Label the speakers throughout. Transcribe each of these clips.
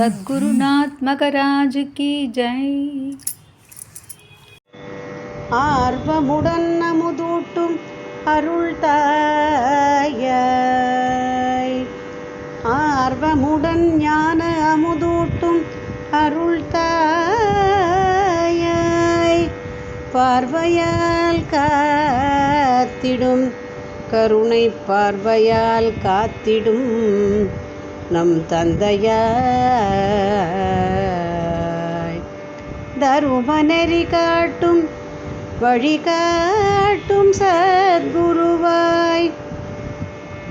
Speaker 1: சத்குருநாத்மகராஜ் கி ஜெய்
Speaker 2: ஆர்வமுடன் நமுதூட்டும் அருள் தாய. ஆர்வமுடன் ஞான அமுதூட்டும் அருள் தாயாய் பார்வையால் காத்திடும் கருணை பார்வையால் காத்திடும் நம் தந்தையாய். தருமநெறி காட்டும் வழிகாட்டும் சத்குருவாய்.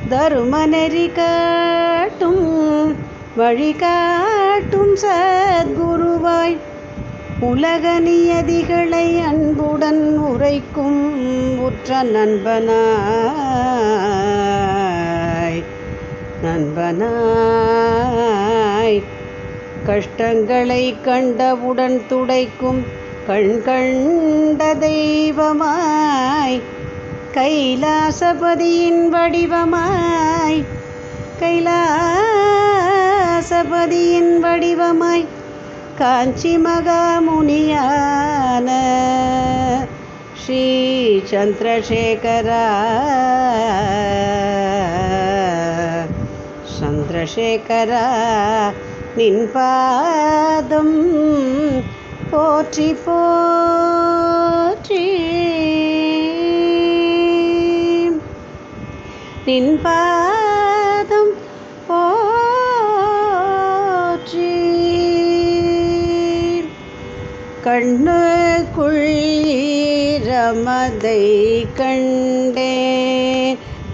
Speaker 2: தருமநெறி காட்டும் வழிகாட்டும் சத்குருவாய். உலக நியதிகளை அன்புடன் உரைக்கும் உற்ற நண்பனாய். நண்பனாய். கஷ்டங்களை கண்டவுடன் துடைக்கும் கண் கண்ட தெய்வமாய். கைலாசபதியின் வடிவமாய். கைலாசபதியின் வடிவமாய். காஞ்சி மகாமுனியான ஸ்ரீ சந்திரசேகரா. சந்திரசேகரா நின் பாதம் போற்றி போற்றி. நின் பாதம் போற்றி. கண்ணுக்குள்ளீரமதை கண்டே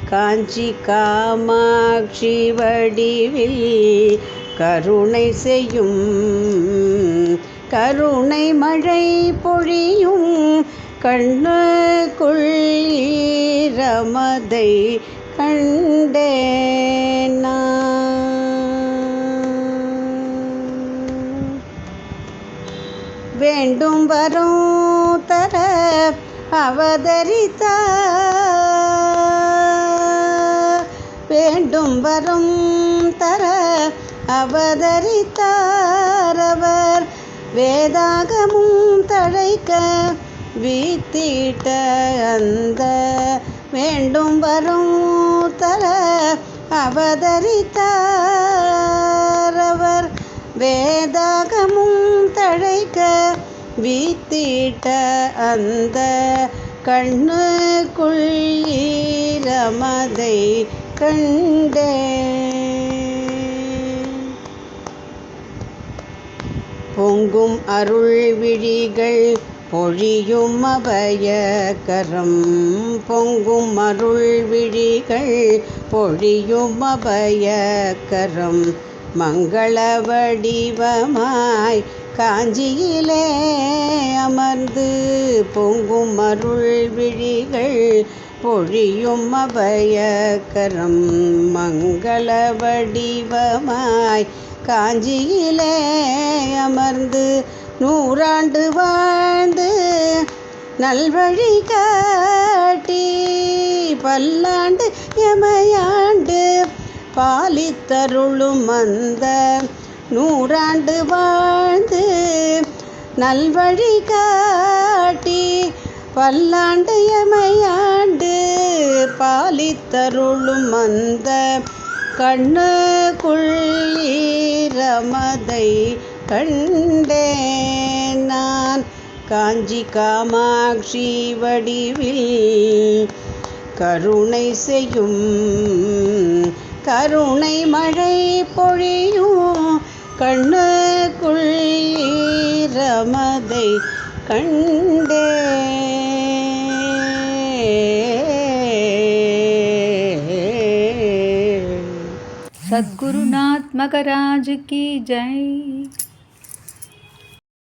Speaker 2: காஞ்சி காமாட்சி வடிவில் கருணை செய்யும் கருணை மழை பொழியும் கண்ணுக்குள்ளீரமதை கண்டேன் நான். வேண்டும் வரும் தர அவதரித்தார் வேண்டும் வரும் தர அவதரித்தாரவர் வேதாகமும் தழைக்க வீத்திட்ட அந்த வேண்டும் வரும் தர அவதரித்தாரவர் வேதாகமும் தழைக்க வீத்திட்ட அந்த கண்ணுக்குள்ளீரமதை கண்ட பொங்கும் அருள் விழிகள் பொழியும் அபயகரம் பொங்கும் அருள் விழிகள் பொழியும் அபயகரம் மங்கள வடிவமாய் காஞ்சியிலே அமர்ந்து பொங்கும் அருள் விழிகள் பொழியும் அபயகரம் மங்கள வடிவமாய் காஞ்சியிலே அமர்ந்து நூறாண்டு வாழ்ந்து நல்வழி காட்டி பல்லாண்டு எமையாண்டு பாலித்தருளும் அந்த நூறாண்டு வாழ்ந்து நல்வழி காட்டி பல்லாண்டு எமையாண்டு பாலித்தருளும் அந்த கண்ணுக்குள்ளீரமதை கண்டேன் நான். காஞ்சி காமாட்சி வடிவில் கருணை செய்யும் கருணை மழை பொழியும் கண்ணுக்குள்ளீரமதை கண்டே
Speaker 1: सद्गुरुनाथ मकराज की जय।